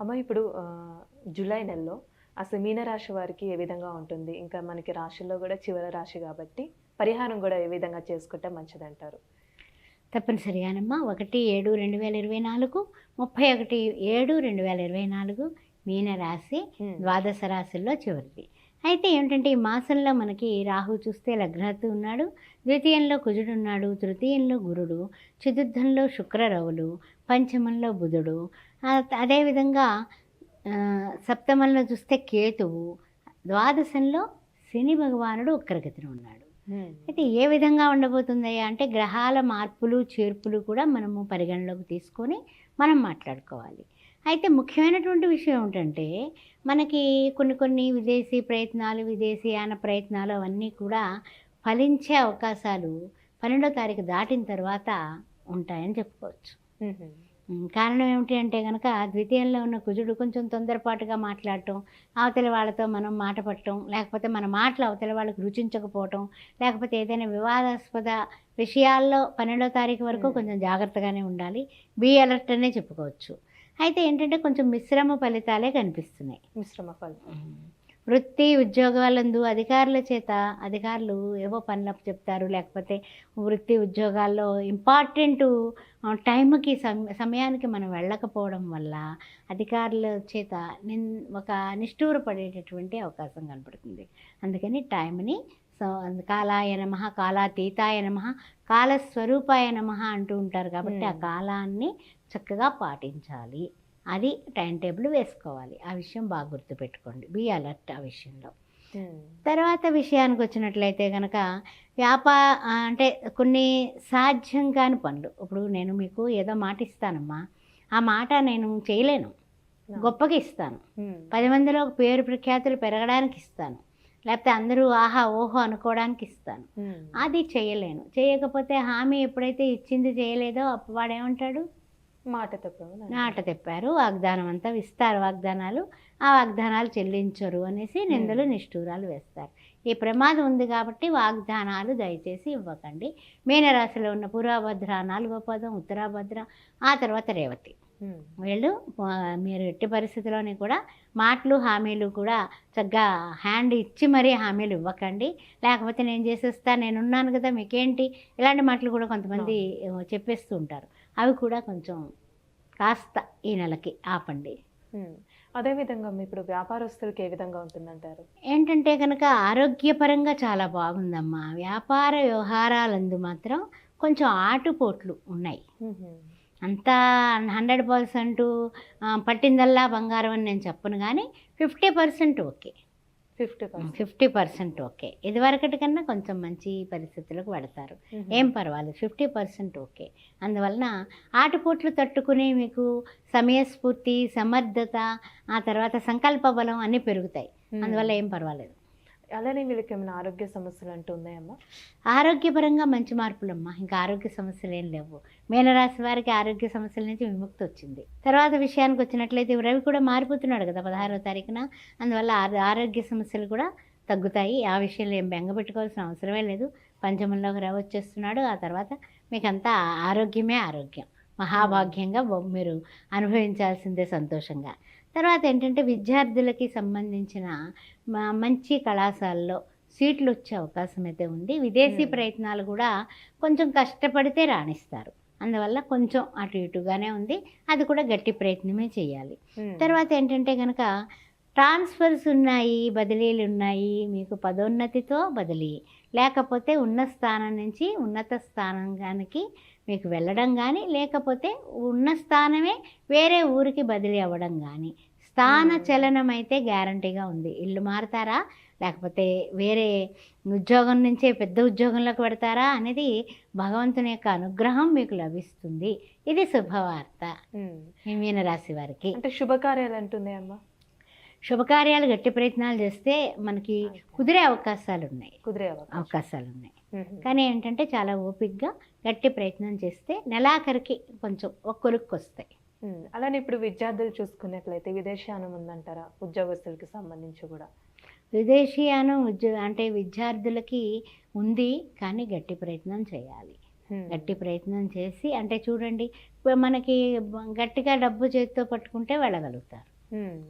అమ్మ ఇప్పుడు జూలై నెలలో అసలు మీన రాశి వారికి ఏ విధంగా ఉంటుంది? ఇంకా మనకి రాశుల్లో కూడా చివరి రాశి కాబట్టి పరిహారం కూడా ఏ విధంగా చేసుకుంటే మంచిదంటారు? తప్పనిసరిగానమ్మా ఒకటి ఏడు రెండు వేల ఇరవై నాలుగు ముప్పై ఒకటి ఏడు రెండు వేల ఇరవై నాలుగు మీన రాశి ద్వాదశ రాశుల్లో చివరిది. అయితే ఏమిటంటే ఈ మాసంలో మనకి రాహు చూస్తే లగ్నత్తు ఉన్నాడు ద్వితీయంలో కుజుడు ఉన్నాడు తృతీయంలో గురుడు చతుర్థంలో శుక్రరవులు పంచమంలో బుధుడు. అదేవిధంగా సప్తమంలో చూస్తే కేతువు ద్వాదశంలో శని భగవానుడు ఉక్కరగతిన ఉన్నాడు. అయితే ఏ విధంగా ఉండబోతుందయ్యా అంటే గ్రహాల మార్పులు చేర్పులు కూడా మనము పరిగణలోకి తీసుకొని మనం మాట్లాడుకోవాలి. అయితే ముఖ్యమైనటువంటి విషయం ఏంటంటే మనకి కొన్ని కొన్ని విదేశీ ప్రయత్నాలు విదేశీయాన ప్రయత్నాలు అవన్నీ కూడా ఫలించే అవకాశాలు పన్నెండో తారీఖు దాటిన తర్వాత ఉంటాయని చెప్పుకోవచ్చు. కారణం ఏమిటి అంటే కనుక ద్వితీయంలో ఉన్న కుజుడు కొంచెం తొందరపాటుగా మాట్లాడటం అవతలి వాళ్ళతో మనం మాట పట్టడం లేకపోతే మన మాటలు అవతలి వాళ్ళకి రుచించకపోవటం లేకపోతే ఏదైనా వివాదాస్పద విషయాల్లో పన్నెండో తారీఖు వరకు. కొంచెం జాగ్రత్తగానే ఉండాలి. బీ అలర్ట్ అనే చెప్పుకోవచ్చు. అయితే ఏంటంటే కొంచెం మిశ్రమ ఫలితాలే కనిపిస్తున్నాయి. మిశ్రమ ఫలితం వృత్తి ఉద్యోగాలందు అధికారుల చేత అధికారులు ఏవో పనులు చెప్తారు లేకపోతే వృత్తి ఉద్యోగాల్లో ఇంపార్టెంట్ టైంకి సమ సమయానికి మనం వెళ్ళకపోవడం వల్ల అధికారుల చేత నిన్ ఒక నిష్ఠూర పడేటటువంటి అవకాశం కనపడుతుంది. అందుకని టైంని కాలాయ నమ కాలాతీతాయ నమ కాలస్వరూపాయ నమ అంటూ ఉంటారు కాబట్టి ఆ. కాలాన్ని చక్కగా పాటించాలి. అది టైం టేబుల్ వేసుకోవాలి. ఆ విషయం బాగా గుర్తుపెట్టుకోండి. బీ అలర్ట్ ఆ విషయంలో. తర్వాత విషయానికి వచ్చినట్లయితే కనుక వ్యాపా ఆ, అంటే కొన్ని సాధ్యం కాని పనులు. ఇప్పుడు నేను మీకు ఏదో మాట ఇస్తానమ్మా. ఆ మాట నేను చేయలేను. గొప్పగా ఇస్తాను. పది మందిలో ఒక పేరు ప్రఖ్యాతులు పెరగడానికి ఇస్తాను. లేకపోతే అందరూ ఆహా ఓహో అనుకోవడానికి ఇస్తాను. అది చేయలేను. చేయకపోతే హామీ ఎప్పుడైతే ఇచ్చింది చేయలేదో అప్పుడు వాడు ఏమంటాడు మాట తప్ప నాట తెప్పారు. వాగ్దానం అంతా ఇస్తారు వాగ్దానాలు ఆ వాగ్దానాలు చెల్లించరు అనేసి నిందలు నిష్ఠూరాలు వేస్తారు. ఈ ప్రమాదం ఉంది కాబట్టి వాగ్దానాలు దయచేసి ఇవ్వకండి. మీనరాశిలో ఉన్న పూర్వభద్ర నాలుగో పదం ఉత్తరాభద్ర ఆ తర్వాత రేవతి. వీళ్ళు మీరు ఎట్టి పరిస్థితిలోని కూడా మాటలు హామీలు కూడా చక్కగా హ్యాండ్ ఇచ్చి మరీ హామీలు ఇవ్వకండి. లేకపోతే నేను చేసేస్తా నేను ఉన్నాను కదా మీకేంటి? ఇలాంటి మాటలు కూడా కొంతమంది చెప్పేస్తూ ఉంటారు. అవి కూడా కొంచెం కాస్త ఈ నెలకి ఆపండి. అదేవిధంగా మీ ఇప్పుడు వ్యాపారస్తులకి ఏ విధంగా ఉంటుందంటారు? ఏంటంటే కనుక ఆరోగ్యపరంగా చాలా బాగుందమ్మా. వ్యాపార వ్యవహారాలందు మాత్రం కొంచెం ఆటుపోట్లు ఉన్నాయి. అంతా హండ్రెడ్ పర్సెంట్ పట్టిందల్లా బంగారం అని నేను చెప్పను కానీ fifty percent okay. Fifty percent. Fifty percent okay. ఇదివరకటి కన్నా కొంచెం మంచి పరిస్థితులకు పెడతారు. ఏం పర్వాలేదు. Fifty percent okay. అందువలన ఆటుపోట్లు తట్టుకుని మీకు సమయస్ఫూర్తి సమర్థత ఆ తర్వాత సంకల్ప బలం అన్నీ పెరుగుతాయి. అందువల్ల ఏం పర్వాలేదు. అలానే వీళ్ళకి ఏమైనా ఆరోగ్య సమస్యలు అంటూ ఉన్నాయమ్మా? ఆరోగ్యపరంగా మంచి మార్పులమ్మా. ఇంకా ఆరోగ్య సమస్యలు ఏం లేవు. మీనరాశి వారికి ఆరోగ్య సమస్యల నుంచి విముక్తి వచ్చింది. తర్వాత విషయానికి వచ్చినట్లయితే రవి కూడా మారిపోతున్నాడు కదా పదహారో తారీఖున. అందువల్ల ఆరోగ్య సమస్యలు కూడా తగ్గుతాయి. ఆ విషయంలో ఏం బెంగ పెట్టుకోవాల్సిన అవసరమే లేదు. పంచమంలోకి రవి వచ్చేస్తున్నాడు. ఆ తర్వాత మీకంతా ఆరోగ్యమే ఆరోగ్యం. మహాభాగ్యంగా మీరు అనుభవించాల్సిందే సంతోషంగా. తర్వాత ఏంటంటే విద్యార్థులకి సంబంధించిన మంచి కళాశాలలో సీట్లు వచ్చే అవకాశం అయితే ఉంది. విదేశీ. ప్రయత్నాలు కూడా కొంచెం కష్టపడితే రాణిస్తారు. అందువల్ల కొంచెం అటు ఇటుగానే ఉంది. అది కూడా గట్టి ప్రయత్నమే చేయాలి. తర్వాత ఏంటంటే కనుక ట్రాన్స్ఫర్స్ ఉన్నాయి బదిలీలు ఉన్నాయి. మీకు పదోన్నతితో బదిలీ. లేకపోతే ఉన్న స్థానం నుంచి ఉన్నత స్థానానికి మీకు వెళ్ళడం కానీ లేకపోతే ఉన్న స్థానమే వేరే ఊరికి బదిలీ అవ్వడం కానీ స్థాన. చలనం అయితే గ్యారంటీగా ఉంది. ఇల్లు మారుతారా? లేకపోతే వేరే ఉద్యోగం నుంచే పెద్ద ఉద్యోగంలోకి పెడతారా అనేది భగవంతుని యొక్క అనుగ్రహం మీకు లభిస్తుంది. ఇది శుభవార్త. ఉమ్. ఈ మీనరాశి వారికి. అంటే శుభకార్యాలు అంటున్నాయి అమ్మా. శుభకార్యాలు గట్టి ప్రయత్నాలు చేస్తే మనకి కుదిరే అవకాశాలు ఉన్నాయి కుదిరే అవకాశం. అవకాశాలు ఉన్నాయి. కానీ ఏంటంటే చాలా ఓపిక్గా గట్టి ప్రయత్నం చేస్తే నెలాఖరికి కొంచెం ఒక కొలుక్కు వస్తాయి. అలానే ఇప్పుడు విద్యార్థులు చూసుకున్నట్లయితే విదేశానం ఉందంటారా? ఉద్యోగస్తులకి సంబంధించి కూడా. విదేశీయానం ఉద్యో అంటే విద్యార్థులకి ఉంది కానీ గట్టి ప్రయత్నం చేయాలి. గట్టి ప్రయత్నం చేసి అంటే చూడండి మనకి గట్టిగా డబ్బు చేతితో పట్టుకుంటే వెళ్ళగలుగుతారు.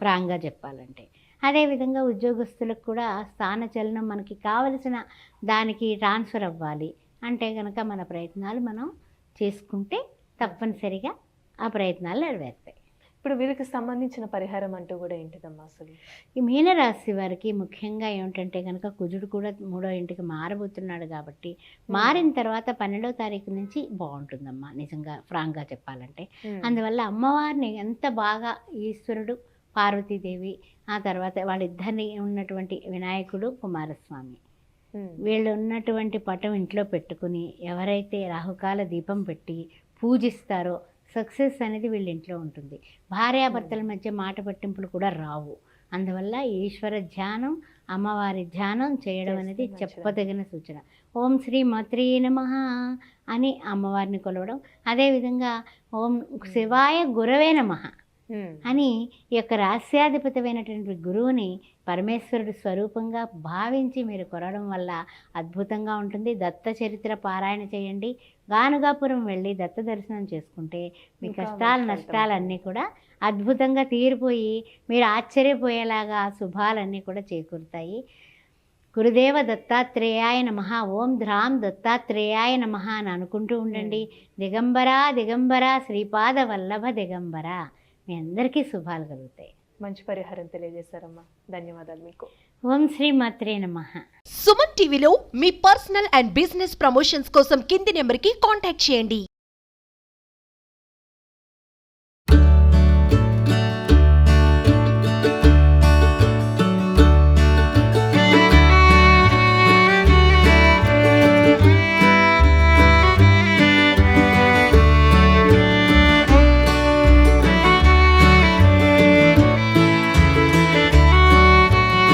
ఫ్రాంక్గా చెప్పాలంటే. అదేవిధంగా ఉద్యోగస్తులకు కూడా స్థానచలనం మనకి కావలసిన దానికి ట్రాన్స్ఫర్ అవ్వాలి. అంటే కనుక మన ప్రయత్నాలు మనం చేసుకుంటే తప్పనిసరిగా ఆ ప్రయత్నాలు నెరవేరుతాయి. ఇప్పుడు వీరికి సంబంధించిన పరిహారం అంటూ కూడా ఏంటిదమ్మా అసలు? ఈ మీనరాశి వారికి ముఖ్యంగా ఏమిటంటే కనుక కుజుడు కూడా మూడో ఇంటికి మారబోతున్నాడు కాబట్టి మారిన తర్వాత పన్నెండో తారీఖు నుంచి బాగుంటుందమ్మా. నిజంగా ఫ్రాంక్గా చెప్పాలంటే. అందువల్ల అమ్మవారిని ఎంత బాగా ఈశ్వరుడు పార్వతీదేవి ఆ తర్వాత వాళ్ళిద్దరిని ఉన్నటువంటి వినాయకుడు కుమారస్వామి. వీళ్ళు ఉన్నటువంటి పటం ఇంట్లో పెట్టుకుని ఎవరైతే రాహుకాల దీపం పెట్టి పూజిస్తారో సక్సెస్ అనేది వీళ్ళ ఇంట్లో ఉంటుంది భార్యాభర్తల మధ్య మాట పట్టింపులు కూడా రావు అందువల్ల ఈశ్వర ధ్యానం అమ్మవారి ధ్యానం చేయడం అనేది. చెప్పదగిన సూచన ఓం శ్రీ మాత్రే నమ అని అమ్మవారిని కొలవడం అదేవిధంగా ఓం శివాయ గురవే నమః. అని ఈ యొక్క రాస్యాధిపతమైనటువంటి గురువుని పరమేశ్వరుడు స్వరూపంగా భావించి మీరు కొరడం వల్ల అద్భుతంగా ఉంటుంది. దత్త చరిత్ర పారాయణ చేయండి. గానుగాపురం వెళ్ళి దత్త దర్శనం చేసుకుంటే మీ కష్టాలు మంచి నష్టాలు ఫలితం అన్నీ కూడా అద్భుతంగా తీరిపోయి మీరు ఆశ్చర్యపోయేలాగా శుభాలన్నీ కూడా చేకూరుతాయి. గురుదేవ దత్తాత్రేయాయ నమ. ఓం ధ్రాం దత్తాత్రేయాయ నమ అని అనుకుంటూ ఉండండి. దిగంబరా దిగంబరా శ్రీపాద వల్లభ దిగంబర. మీ అందరికీ శుభాలు కలుగుతాయి. మంచి పరిహారం తెలియజేశారమ్మా. ధన్యవాదాలు మీకు. ఓం శ్రీ మాత్రే నమ. సుమన్ టీవీలో మీ పర్సనల్ అండ్ బిజినెస్ ప్రమోషన్స్ కోసం కింది నెంబర్కి కాంటాక్ట్ చేయండి.